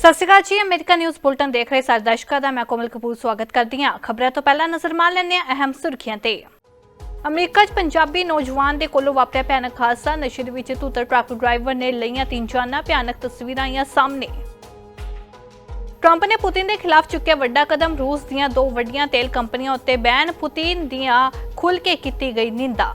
ਸਤਿ ਸ਼੍ਰੀ ਅਕਾਲ ਜੀ, America news bulletin ਦੇਖ ਰਹੇ ਸਾਰੇ ਦਰਸ਼ਕਾਂ ਦਾ ਮੈਂ ਕੋਮਲ ਕਪੂਰ ਸਵਾਗਤ ਕਰਦੀ ਹਾਂ। ਖਬਰਾਂ ਤੋਂ ਪਹਿਲਾਂ ਨਜ਼ਰ ਮਾਰ ਲੈਂਦੇ ਹਾਂ ਅਹਿਮ ਸੁਰਖੀਆਂ ਤੇ। ਅਮਰੀਕਾ 'ਚ ਪੰਜਾਬੀ ਨੌਜਵਾਨ ਦੇ ਕੋਲੋਂ ਵਾਪਰਿਆ ਭਿਆਨਕ ਹਾਦਸਾ, ਨਸ਼ੇ ਦੇ ਵਿੱਚ ਧੁੱਤਰ ਟਰੱਕ ਡਰਾਈਵਰ ਨੇ ਲਈਆਂ ਤਿੰਨ ਜਾਨਾਂ, ਭਿਆਨਕ ਤਸਵੀਰਾਂ ਆਈਆਂ ਸਾਹਮਣੇ। ਟਰੰਪ ਨੇ ਪੁਤਿਨ ਦੇ ਖਿਲਾਫ ਚੁੱਕਿਆ ਵੱਡਾ ਕਦਮ, ਰੂਸ ਦੀਆਂ ਦੋ ਵੱਡੀਆਂ ਤੇਲ ਕੰਪਨੀਆਂ ਉੱਤੇ ਬੈਨ, ਪੁਤਿਨ ਦੀਆਂ ਖੁੱਲ ਕੇ ਕੀਤੀ ਗਈ ਨਿੰਦਾ।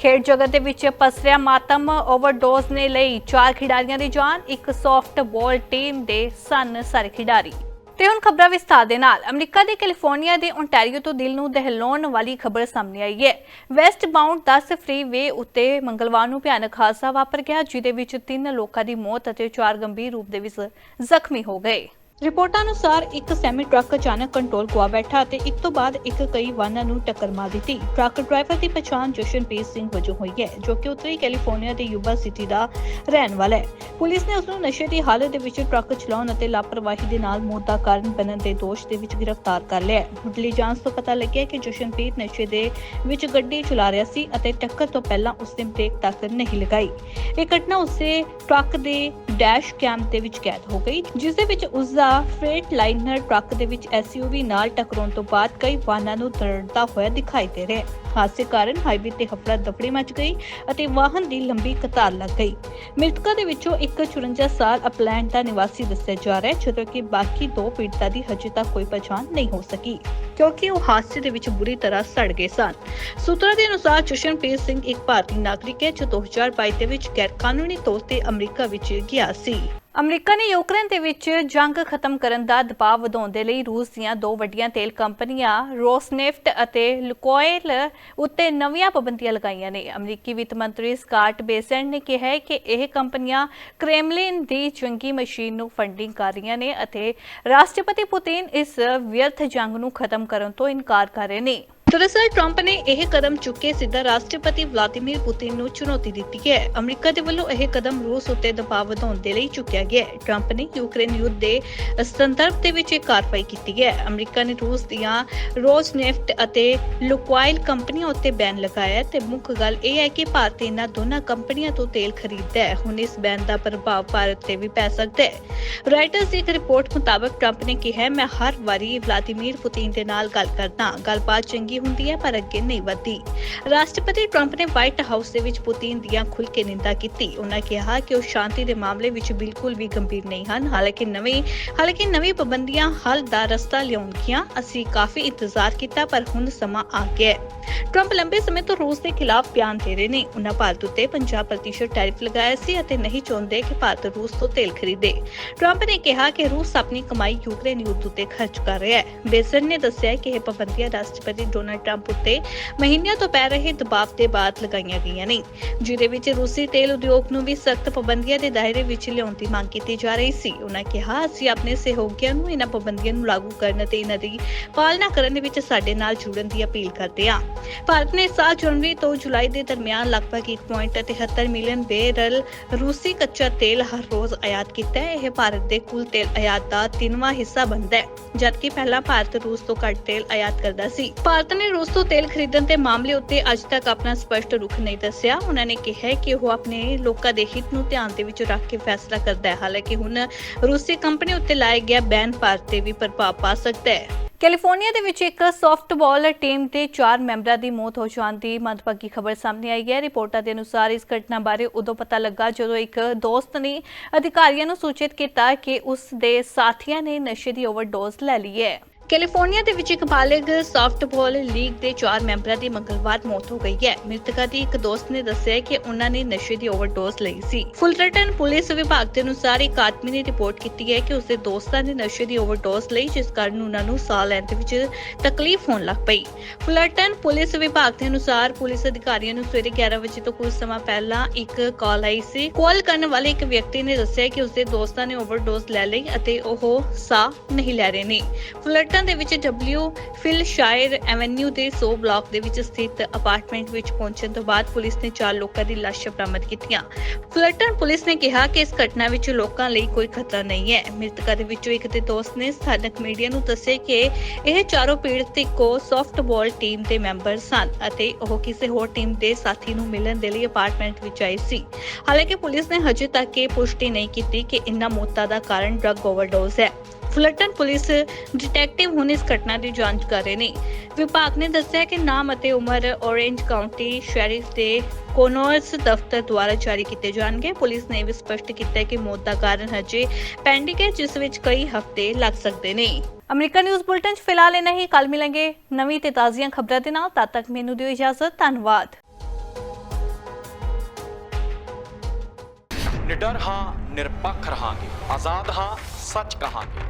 ਖੇਡ ਜਗਤ ਦੇ ਵਿੱਚ ਪਸਰਿਆ ਮਾਤਮ ਓਵਰਡੋਜ਼ ਨੇ ਲਈ ਚਾਰ ਖਿਡਾਰੀਆਂ ਦੀ ਜਾਨ, ਇੱਕ ਸੌਫਟਬਾਲ ਟੀਮ ਦੇ ਸਨ ਸਾਰੇ ਖਿਡਾਰੀ। ਤੇ ਹੁਣ ਖਬਰਾਂ ਵਿਸਥਾਰ ਦੇ ਨਾਲ, ਅਮਰੀਕਾ ਦੇ ਕੈਲੀਫੋਰਨੀਆ ਦੇ ਓਨਟਾਰੀਓ ਤੋਂ ਦਿਲ ਨੂੰ ਦਹਿਲਾਉਣ ਵਾਲੀ ਖਬਰ ਸਾਹਮਣੇ ਆਈ ਹੈ। ਵੈਸਟ ਬਾਉਂਡ 10 ਫ੍ਰੀਵੇ ਉੱਤੇ ਮੰਗਲਵਾਰ ਨੂੰ ਭਿਆਨਕ ਹਾਦਸਾ ਵਾਪਰ ਗਿਆ ਜਿਦੇ ਵਿੱਚ ਤਿੰਨ ਲੋਕਾਂ ਦੀ ਮੌਤ ਅਤੇ ਚਾਰ ਗੰਭੀਰ ਰੂਪ ਦੇ ਵਿੱਚ ਜ਼ਖਮੀ ਹੋ ਗਏ। ਰਿਪੋਰਟਾਂ ਅਨੁਸਾਰ ਇੱਕ ਸੈਮੀ ਟਰੱਕ ਅਚਾਨਕ ਕੰਟਰੋਲ ਗਵਾ ਬੈਠਾ ਅਤੇ ਇੱਕ ਤੋਂ ਬਾਅਦ ਇੱਕ ਕਈ ਵਾਹਨਾਂ ਨੂੰ ਟੱਕਰ ਮਾਰ ਦਿੱਤੀ। ਟਰੱਕ ਡਰਾਈਵਰ ਦੀ ਪਛਾਣ ਜਸ਼ਨਪ੍ਰੀਤ ਸਿੰਘ ਵਜੋਂ ਹੋਈ ਹੈ, ਜੋ ਕਿ ਉੱਤਰੀ ਕੈਲੀਫੋਰਨੀਆ ਦੇ ਯੂਬਾ ਸਿਟੀ ਦਾ ਰਹਿਣ ਵਾਲਾ ਹੈ। ਪੁਲਿਸ ਨੇ ਉਸ ਨੂੰ ਨਸ਼ੇ ਦੀ ਹਾਲਤ ਦੇ ਵਿੱਚ ਟਰੱਕ ਚਲਾਉਣ ਅਤੇ ਲਾਪਰਵਾਹੀ ਦੇ ਨਾਲ ਮੌਤ ਦਾ ਕਾਰਨ ਬਣਨ ਦੇ ਦੋਸ਼ ਦੇ ਵਿੱਚ ਗ੍ਰਿਫਤਾਰ ਕਰ ਲਿਆ ਹੈ। ਮੁੱਢਲੀ ਜਾਂਚ ਤੋਂ ਪਤਾ ਲੱਗਿਆ ਕਿ ਜਸ਼ਨਪ੍ਰੀਤ ਨਸ਼ੇ ਦੇ ਵਿੱਚ ਗੱਡੀ ਚਲਾ ਰਿਹਾ ਸੀ ਅਤੇ ਟੱਕਰ ਤੋਂ ਪਹਿਲਾਂ ਉਸਨੇ ਬ੍ਰੇਕ ਤੱਕ ਨਹੀਂ ਲਗਾਈ। ਇਹ ਘਟਨਾ ਉਸੇ ਟਰੱਕ ਦੇ ਡੈਸ਼ ਕੈਮ ਦੇ ਵਿੱਚ ਕੈਦ ਹੋ ਗਈ, ਜਿਸ ਦੇ ਵਿੱਚ ਉਸ ਦਾ ਫਰੇਟ ਲਾਈਨਰ ਟਰੱਕ ਦੇ ਵਿੱਚ ਐਸਯੂਵੀ ਨਾਲ ਟਕਰਾਉਣ ਤੋਂ ਬਾਅਦ ਕਈ ਵਾਹਨਾਂ ਨੂੰ ਦਰੜਦਾ ਹੋਇਆ ਦਿਖਾਈ ਦੇ ਰਿਹਾ ਹਾਦਸੇ ਕਾਰਨ ਹਾਈਵੇ ਤੇ ਹਫੜਾ ਦਫੜੀ ਮਚ ਗਈ ਅਤੇ ਵਾਹਨ ਦੀ ਲੰਬੀ ਕਤਾਰ ਲੱਗ ਗਈ। ਮ੍ਰਿਤਕਾਂ ਦੇ ਵਿੱਚੋਂ ਇੱਕ 54 ਸਾਲ ਅਪਲੈਂਡ ਦਾ ਨਿਵਾਸੀ ਦੱਸਿਆ ਜਾ ਰਿਹਾ ਹੈ, ਜਦੋਂ ਕਿ ਬਾਕੀ ਦੋ ਪੀੜਤਾਂ ਦੀ ਹਜੇ ਤੱਕ ਕੋਈ ਪਛਾਣ ਨਹੀਂ ਹੋ ਸਕੀ, ਕਿਉਂਕਿ ਉਹ ਹਾਦਸੇ ਦੇ ਵਿੱਚ ਬੁਰੀ ਤਰ੍ਹਾਂ ਸੜ ਗਏ ਸਨ। ਸੂਤਰਾਂ ਦੇ ਅਨੁਸਾਰ ਜਸ਼ਨਪ੍ਰੀਤ ਸਿੰਘ ਇੱਕ ਭਾਰਤੀ ਨਾਗਰਿਕ ਹੈ, ਜੋ 2022 ਦੇ ਵਿੱਚ ਗੈਰ ਕਾਨੂੰਨੀ ਤੌਰ ਤੇ ਅਮਰੀਕਾ ਵਿੱਚ ਗਿਆ ਸੀ। ਅਮਰੀਕਾ ਨੇ ਯੂਕਰੇਨ ਦੇ ਵਿੱਚ ਜੰਗ ਖਤਮ ਕਰਨ ਦਾ ਦਬਾਅ ਵਧਾਉਣ ਦੇ ਲਈ ਰੂਸ ਦੀਆਂ ਦੋ ਵੱਡੀਆਂ ਤੇਲ ਕੰਪਨੀਆਂ, ਰੋਸਨੇਫਟ ਅਤੇ ਲੁਕੋਇਲ, ਉੱਤੇ ਨਵੀਆਂ ਪਾਬੰਦੀਆਂ ਲਗਾਈਆਂ ਨੇ। ਅਮਰੀਕੀ ਵਿੱਤ ਮੰਤਰੀ ਸਕਾਟ ਬੇਸੈਂਟ ਨੇ ਕਿਹਾ ਹੈ ਕਿ ਇਹ ਕੰਪਨੀਆਂ ਕ੍ਰੈਮਲਿਨ ਦੀ ਚੰਗੀ ਮਸ਼ੀਨ ਨੂੰ ਫੰਡਿੰਗ ਕਰ ਰਹੀਆਂ ਨੇ ਅਤੇ ਰਾਸ਼ਟਰਪਤੀ ਪੁਤਿਨ ਇਸ ਵਿਅਰਥ ਜੰਗ ਨੂੰ ਖਤਮ ਕਰਨ ਤੋਂ ਇਨਕਾਰ ਕਰ ਰਹੇ ਨੇ। ਦਰਅਸਲ ਟਰੰਪ ਨੇ ਇਹ ਕਦਮ ਚੁੱਕੇ ਸਿੱਧਾ ਰਾਸ਼ਟਰਪਤੀ ਵਲਾਦੀਮੀਰ ਪੁਤਿਨ ਨੂੰ ਚੁਣੌਤੀ ਦਿੱਤੀ ਹੈ। ਅਮਰੀਕਾ ਦੇ ਵੱਲੋਂ ਇਹ ਕਦਮ ਰੂਸ ਉੱਤੇ ਦਬਾਅ ਵਧਾਉਣ ਦੇ ਲਈ ਚੁੱਕਿਆ ਗਿਆ ਹੈ। ਟਰੰਪ ਨੇ ਯੂਕਰੇਨ ਯੁੱਧ ਦੇ ਸੰਦਰਭ ਦੇ ਵਿੱਚ ਇਹ ਕਾਰਵਾਈ ਕੀਤੀ ਹੈ। ਅਮਰੀਕਾ ਨੇ ਰੂਸ ਦੀਆਂ ਰੋਸਨੇਫਟ ਅਤੇ ਲੁਕਵਾਇਲ ਕੰਪਨੀਆਂ ਉੱਤੇ ਬੈਨ ਲਗਾਇਆ ਹੈ ਤੇ ਮੁੱਖ ਗੱਲ ਇਹ ਹੈ ਕਿ ਭਾਰਤ ਇਹਨਾਂ ਦੋਨਾਂ ਕੰਪਨੀਆਂ ਤੋਂ ਤੇਲ ਖਰੀਦਦਾ ਹੈ। ਹੁਣ ਇਸ ਬੈਨ ਦਾ ਪ੍ਰਭਾਵ ਭਾਰਤ ਤੇ ਵੀ ਪੈ ਸਕਦਾ ਹੈ। ਰਾਈਟਰਸ ਦੀ ਇੱਕ ਰਿਪੋਰਟ ਮੁਤਾਬਕ ਟਰੰਪ ਨੇ ਕਿਹਾ, ਮੈਂ ਹਰ ਵਾਰੀ ਵਲਾਦੀਮੀਰ ਪੁਤਿਨ ਦੇ ਨਾਲ ਗੱਲ ਕਰਦਾ ਗੱਲਬਾਤ ਚੰਗੀ ਹੁੰਦੀ ਹੈ ਪਰ ਅੱਗੇ ਨਹੀਂ ਵਧਦੀ। ਰਾਸ਼ਟਰਪਤੀ ਟਰੰਪ ਨੇ ਵਾਈਟ ਹਾਊਸ ਦੇ ਵਿੱਚ ਪੁਤਿਨ ਦੀਆਂ ਖੁੱਲ੍ਹ ਕੇ ਨਿੰਦਾ ਕੀਤੀ। ਉਹਨਾਂ ਕਿਹਾ ਕਿ ਉਹ ਸ਼ਾਂਤੀ ਦੇ ਮਾਮਲੇ ਵਿੱਚ ਬਿਲਕੁਲ ਵੀ ਗੰਭੀਰ ਨਹੀਂ ਹਨ। ਹਾਲਾਂਕਿ ਨਵੇਂ, ਹਾਲਾਂਕਿ ਨਵੀਂ ਪਾਬੰਦੀਆਂ ਹੱਲ ਦਾ ਰਸਤਾ ਲਿਆਉਣਗੀਆਂ, ਅਸੀਂ ਕਾਫੀ ਇੰਤਜ਼ਾਰ ਕੀਤਾ, ਪਰ ਹੁਣ ਸਮਾਂ ਆ ਗਿਆ ਹੈ। ਟਰੰਪ ਲੰਬੇ ਸਮੇਂ ਤੋਂ ਰੂਸ ਦੇ ਖਿਲਾਫ ਬਿਆਨ ਦੇ ਰਹੇ ਨੇ। ਉਹਨਾਂ ਭਾਰਤ ਉੱਤੇ 50% ਟੈਰਿਫ ਲਗਾਇਆ ਸੀ ਅਤੇ ਨਹੀਂ ਚਾਹੁੰਦੇ ਕਿ ਭਾਰਤ ਰੂਸ ਤੋਂ ਤੇਲ ਖਰੀਦੇ। ਟਰੰਪ ਨੇ ਕਿਹਾ ਕਿ ਰੂਸ ਆਪਣੀ ਕਮਾਈ ਯੂਕਰੇਨ ਯੁੱਧ ਉੱਤੇ ਖਰਚ ਕਰ ਰਿਹਾ ਹੈ। ਬੇਸਨ ਨੇ ਦੱਸਿਆ ਕਿ ਇਹ ਪਾਬੰਦੀਆਂ ਰਾਸ਼ਟਰਪਤੀ ਡੋਨਾਲਡ ਟਰੰਪ ਉੱਤੇ ਮਹੀਨਿਆਂ ਤੋਂ ਪੈ ਰਹੇ ਦਬਾਅ ਦੇ ਬਾਅਦ ਲਗਾਈਆਂ ਗਈਆਂ ਨੇ, ਜਿਹਦੇ ਵਿੱਚ ਰੂਸੀ ਤੇਲ ਉਦਯੋਗ ਨੂੰ ਵੀ ਸਖਤ ਪਾਬੰਦੀਆਂ ਦੇ ਦਾਇਰੇ ਵਿੱਚ ਲਿਆਉਣ ਦੀ ਮੰਗ ਕੀਤੀ ਜਾ ਰਹੀ ਸੀ। ਉਹਨਾਂ ਕਿਹਾ, ਅਸੀਂ ਆਪਣੇ ਸਹਿਯੋਗੀਆਂ ਨੂੰ ਇਹਨਾਂ ਪਾਬੰਦੀਆਂ ਨੂੰ ਲਾਗੂ ਕਰਨ ਅਤੇ ਇਹਨਾਂ ਦੀ ਪਾਲਣਾ ਕਰਨ ਦੇ ਵਿੱਚ ਸਾਡੇ ਨਾਲ ਜੁੜਨ ਦੀ ਅਪੀਲ ਕਰਦੇ ਹਾਂ। ਭਾਰਤ ਨੇ ਸਾਲ ਜਨਵਰੀ ਤੋਂ ਜੁਲਾਈ ਦੇ ਦਰਮਿਆਨ ਲਗਭਗ 1.73 ਮਿਲੀਅਨ ਬੈਰਲ ਰੂਸੀ ਕੱਚਾ ਤੇਲ ਹਰ ਰੋਜ਼ ਆਯਾਤ ਕੀਤਾ ਹੈ। ਇਹ ਭਾਰਤ ਦੇ ਕੁੱਲ ਤੇਲ ਆਯਾਤ ਦਾ ਤਿੰਨਵਾਂ ਹਿੱਸਾ ਬਣਦਾ ਹੈ, ਜਦਕਿ ਪਹਿਲਾਂ ਭਾਰਤ ਰੂਸ ਤੋਂ ਘੱਟ ਤੇਲ ਆਯਾਤ ਕਰਦਾ ਸੀ। ਭਾਰਤ ਨੇ ਰੂਸ ਤੋਂ ਤੇਲ ਖਰੀਦਣ ਦੇ ਮਾਮਲੇ ਉੱਤੇ ਅੱਜ ਤੱਕ ਆਪਣਾ ਸਪਸ਼ਟ ਰੁਖ ਨਹੀਂ ਦੱਸਿਆ। ਉਹਨਾਂ ਨੇ ਕਿਹਾ ਕਿ ਉਹ ਆਪਣੇ ਲੋਕਾਂ ਦੇ ਹਿੱਤ ਨੂੰ ਧਿਆਨ ਦੇ ਵਿੱਚ ਰੱਖ ਕੇ ਫੈਸਲਾ ਕਰਦਾ ਹੈ। ਹਾਲਾਂਕਿ ਹੁਣ ਰੂਸੀ ਕੰਪਨੀ ਉੱਤੇ ਲਾਇਆ ਗਿਆ ਬੈਨ ਭਾਰਤ ਤੇ ਵੀ ਪ੍ਰਭਾਵ ਪਾ ਸਕਦਾ ਹੈ। ਕੈਲੀਫੋਰਨੀਆ ਦੇ ਵਿੱਚ ਇੱਕ ਸੌਫਟਬਾਲ ਟੀਮ ਦੇ ਚਾਰ ਮੈਂਬਰਾਂ ਦੀ ਮੌਤ ਹੋ ਜਾਣ ਦੀ ਮੰਦਭਾਗੀ ਖਬਰ ਸਾਹਮਣੇ ਆਈ ਹੈ। ਰਿਪੋਰਟਾਂ ਦੇ ਅਨੁਸਾਰ ਇਸ ਘਟਨਾ ਬਾਰੇ ਉਦੋਂ ਪਤਾ ਲੱਗਾ ਜਦੋਂ ਇੱਕ ਦੋਸਤ ਨੇ ਅਧਿਕਾਰੀਆਂ ਨੂੰ ਸੂਚਿਤ ਕੀਤਾ ਕਿ ਉਸ ਦੇ ਸਾਥੀਆਂ ਨੇ ਨਸ਼ੇ ਦੀ ਓਵਰਡੋਜ਼ ਲੈ ਲਈ ਹੈ। ਕੈਲੀਫੋਰਨੀਆ ਦੇ ਵਿੱਚ ਇੱਕ ਬਾਲਗ ਸਾਫਟਬਾਲ ਲੀਗ ਦੇ ਚਾਰ ਮੈਂਬਰਾਂ ਦੀ ਮੰਗਲਵਾਰ ਮੌਤ ਹੋ ਗਈ ਹੈ। ਮ੍ਰਿਤਕਾ ਦੀ ਇੱਕ ਦੋਸਤ ਨੇ ਦੱਸਿਆ ਕਿ ਉਹਨਾਂ ਨੇ ਨਸ਼ੇ ਦੀ ਓਵਰਡੋਜ਼ ਲਈ ਸੀ। ਫੁਲਰਟਨ ਪੁਲਿਸ ਵਿਭਾਗ ਦੇ ਅਨੁਸਾਰ ਇੱਕ ਆਦਮੀ ਨੇ ਰਿਪੋਰਟ ਕੀਤੀ ਹੈ ਕਿ ਉਸਦੇ ਦੋਸਤਾਂ ਨੇ ਨਸ਼ੇ ਦੀ ਓਵਰਡੋਜ਼ ਲਈ, ਜਿਸ ਕਾਰਨ ਉਹਨਾਂ ਨੂੰ ਸਾਹ ਲੈਣ ਦੇ ਵਿੱਚ ਤਕਲੀਫ ਹੋਣ ਲੱਗ ਪਈ। ਫੁਲਰਟਨ ਪੁਲਿਸ ਵਿਭਾਗ ਦੇ ਅਨੁਸਾਰ ਪੁਲਿਸ ਅਧਿਕਾਰੀਆਂ ਨੂੰ ਸਵੇਰੇ 11 ਵਜੇ ਤੋਂ ਕੁਝ ਸਮਾਂ ਪਹਿਲਾਂ ਇੱਕ ਕਾਲ ਆਈ ਸੀ। ਕਾਲ ਕਰਨ ਵਾਲੇ ਇੱਕ ਵਿਅਕਤੀ ਨੇ ਦੱਸਿਆ ਕਿ ਉਸਦੇ ਦੋਸਤਾਂ ਨੇ ਓਵਰਡੋਜ਼ ਲੈ ਲਈ ਅਤੇ ਉਹ ਸਾਹ ਨਹੀਂ ਲੈ ਰਹੇ ਨੇ। ਫੁਲਰਟਨ ਫੁਲਟਨ ਦੇ ਵਿੱਚ ਡਬਲਿਊ ਫਿਲ ਸ਼ਾਇਰ ਐਵੇਨਿਊ ਦੇ 100 ਬਲਾਕ ਦੇ ਵਿੱਚ ਸਥਿਤ ਅਪਾਰਟਮੈਂਟ ਵਿੱਚ ਪਹੁੰਚਣ ਤੋਂ ਬਾਅਦ ਪੁਲਿਸ ਨੇ ਚਾਰ ਲੋਕਾਂ ਦੀ ਲਾਸ਼ਾਂ ਬਰਾਮਦ ਕੀਤੀਆਂ। ਫੁਲਟਨ ਪੁਲਿਸ ਨੇ ਕਿਹਾ ਕਿ ਇਸ ਘਟਨਾ ਵਿੱਚ ਲੋਕਾਂ ਲਈ ਕੋਈ ਖਤਰਾ ਨਹੀਂ ਹੈ। ਮ੍ਰਿਤਕਾਂ ਦੇ ਵਿੱਚੋਂ ਇੱਕ ਦੇ ਦੋਸਤ ਨੇ ਸਥਾਨਕ ਮੀਡੀਆ ਨੂੰ ਦੱਸਿਆ ਕਿ ਇਹ ਚਾਰੋਂ ਪੀੜਤ ਇੱਕੋ ਸੌਫਟਬਾਲ ਟੀਮ ਦੇ ਮੈਂਬਰ ਸਨ ਅਤੇ ਉਹ ਕਿਸੇ ਹੋਰ ਟੀਮ ਦੇ ਸਾਥੀ ਨੂੰ ਮਿਲਣ ਦੇ ਲਈ ਅਪਾਰਟਮੈਂਟ ਵਿੱਚ ਆਏ ਸੀ। ਹਾਲਾਂਕਿ ਪੁਲਿਸ ਨੇ ਹਜੇ ਤੱਕ ਇਹ ਪੁਸ਼ਟੀ ਨਹੀਂ ਕੀਤੀ ਕਿ ਇਨ੍ਹਾਂ ਮੌਤਾਂ ਦਾ ਕਾਰਨ ਡਰੱਗ ਓਵਰਡੋਜ਼ ਹੈ। ਫੁਲਟਨ ਪੁਲਿਸ ਡਿਟੈਕਟਿਵ ਹੁਣ ਇਸ ਘਟਨਾ ਦੀ ਜਾਂਚ ਕਰ ਰਹੇ ਨੇ। ਵਿਭਾਗ ਨੇ ਦੱਸਿਆ ਕਿ ਨਾਮ ਅਤੇ ਉਮਰ ਔਰੇਂਜ ਕਾਉਂਟੀ ਸ਼ੈਰਿਫ ਦੇ ਕੋਨੋਰਸ ਦਫ਼ਤਰ ਦੁਆਰਾ ਜਾਰੀ ਕੀਤੇ ਜਾਣਗੇ। ਪੁਲਿਸ ਨੇ ਵੀ ਸਪਸ਼ਟ ਕੀਤਾ ਕਿ ਮੌਤ ਦਾ ਕਾਰਨ ਹਜੇ ਪੈਂਡਿੰਗ ਹੈ ਜਿਸ ਵਿੱਚ ਕਈ ਹਫ਼ਤੇ ਲੱਗ ਸਕਦੇ ਨੇ। ਅਮਰੀਕਾ ਨਿਊਜ਼ ਬੁਲਟਨ 'ਚ ਫਿਲਹਾਲ ਇਹ ਨਹੀਂ ਕੱਲ ਮਿਲਾਂਗੇ ਨਵੀਂ ਤੇ ਤਾਜ਼ੀਆਂ ਖਬਰਾਂ ਦੇ ਨਾਲ। ਤਦ ਤੱਕ ਮੈਨੂੰ ਦਿਓ ਇਜਾਜ਼ਤ। ਧੰਨਵਾਦ। ਨਿਡਰ ਹਾਂ ਨਿਰਪੱਖ ਰਹਾਂਗੇ। ਆਜ਼ਾਦ ਹਾਂ ਸੱਚ ਕਹਾਂਗੇ।